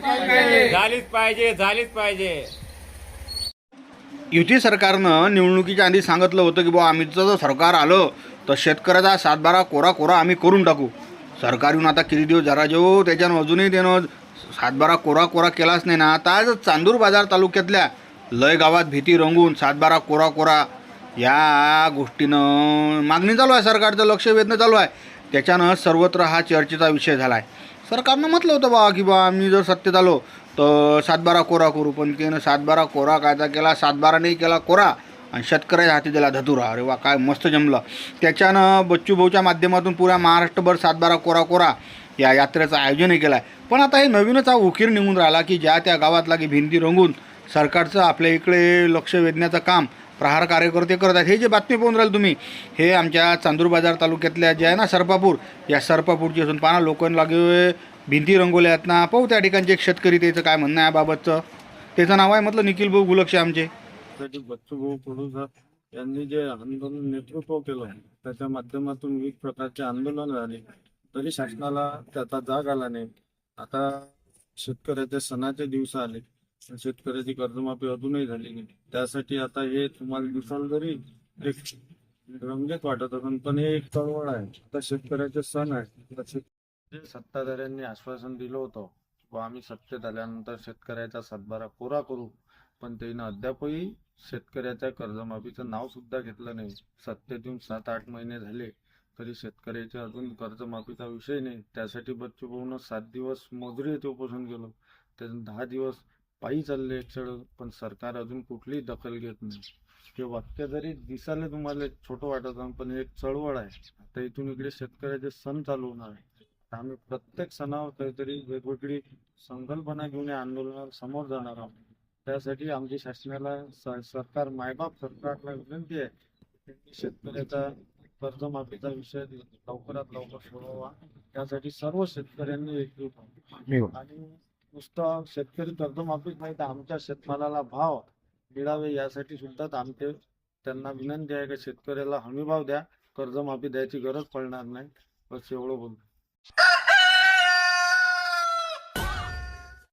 झालीच पाहिजे झालीच पाहिजे. युती सरकारनं निवडणुकीच्या आधी सांगितलं होतं की बुवा आम्हीचं जर सरकार आलं तर शेतकऱ्याचा सातबारा कोरा कोरा आम्ही करून टाकू. सरकार येऊन आता किती दिवस जरा जेव त्याच्यानं अजूनही त्यानं सातबारा कोरा कोरा केलाच नाही ना. आता आज चांदूर बाजार तालुक्यातल्या लय गावात भीती रंगून सातबारा कोरा कोरा या गोष्टीनं मागणी चालू आहे सरकारचं लक्ष वेधणं चालू आहे. त्याच्यानं सर्वत्र हा चर्चेचा विषय झाला आहे सरकारनं म्हटलं होतं बा की बा आम्ही जर सत्तेत आलो तर सातबारा कोरा करू. पण त्यानं सातबारा कोरा कायदा केला सातबारा नाही केला कोरा. आणि शेतकऱ्याच्या हाती दिला धतुरा. अरे वा काय मस्त जमलं. त्याच्यानं बच्चू भाऊच्या माध्यमातून पुऱ्या महाराष्ट्रभर सातबारा कोरा कोरा या यात्रेचं आयोजनही केलं आहे पण आता हे नवीनच हा उकीर निघून राहिला की ज्या त्या गावात लागे भिंती रंगून सरकारचं आपल्या इकडे लक्ष वेधण्याचं काम प्रहार कार्यकर्ते करत आहेत हे जे बातमी पाहून राहिले तुम्ही हे आमच्या चांदूर बाजार तालुक्यातल्या जे आहे ना सरपापूर या सरपापूरची असून पाना लोकन लागे भिंती रंगवल्या आहेत ना. पाहू त्या ठिकाणचे एक शेतकरी त्याचं काय म्हणणं आहे याबाबतचं त्याचं नाव आहे म्हटलं निखिल भाऊ गुलक्ष आमचे. बच्चूभाऊ कडू यांनी जे आंदोलन नेतृत्व केलं त्याच्या माध्यमातून विविध प्रकारचे आंदोलन झाले. तरी शासनाला त्याचा जाग आला नाही. आता शेतकऱ्याचे सणाचे दिवस आले. शेतकऱ्याची कर्जमाफी अजूनही झाली नाही. त्यासाठी आता हे तुम्हाला दिसाल जरी एक रंगेत वाटत असून पण हे एक चळवळ आहे. आता शेतकऱ्याचे सण आहे. जे सत्ताधाऱ्यांनी आश्वासन दिलं होतं व आम्ही सत्तेत आल्यानंतर शेतकऱ्याचा सातबारा कोरा करू पण त्यानं अद्यापही शेतकऱ्याच्या कर्जमाफीचं नाव सुद्धा घेतलं नाही. सत्तेत येऊन सात आठ महिने झाले तरी शेतकऱ्याचे अजून कर्जमाफीचा विषय नाही. त्यासाठी बच्चू भाऊनं सात दिवस मजुरी येथे उपोषण केलं. त्यातून दहा दिवस पायी चालले चढ पण सरकार अजून कुठलीही दखल घेत नाही. हे वाक्य जरी दिसायला तुम्हाला छोटं वाटत पण एक चळवळ आहे. आता इथून इकडे शेतकऱ्याचे सण चालू होणार आहे. आम्ही प्रत्येक सणावर काहीतरी वेगवेगळी संकल्पना घेऊन या आंदोलनात समोर जाणार आहोत. त्यासाठी आमची शासनाला सरकार मायबाप सरकारला विनंती आहे शेतकऱ्याचा कर्जमाफीचा विषय लवकरात लवकर सोडवावा. त्यासाठी सर्व शेतकऱ्यांनी एकजूट. आणि नुसतं शेतकरी कर्जमाफीच नाही तर आमच्या शेतमालाला भाव मिळावे यासाठी सुद्धा आमचे त्यांना विनंती आहे की शेतकऱ्याला हमीभाव द्या कर्जमाफी द्यायची गरज पडणार नाही बस एवढं बोलतो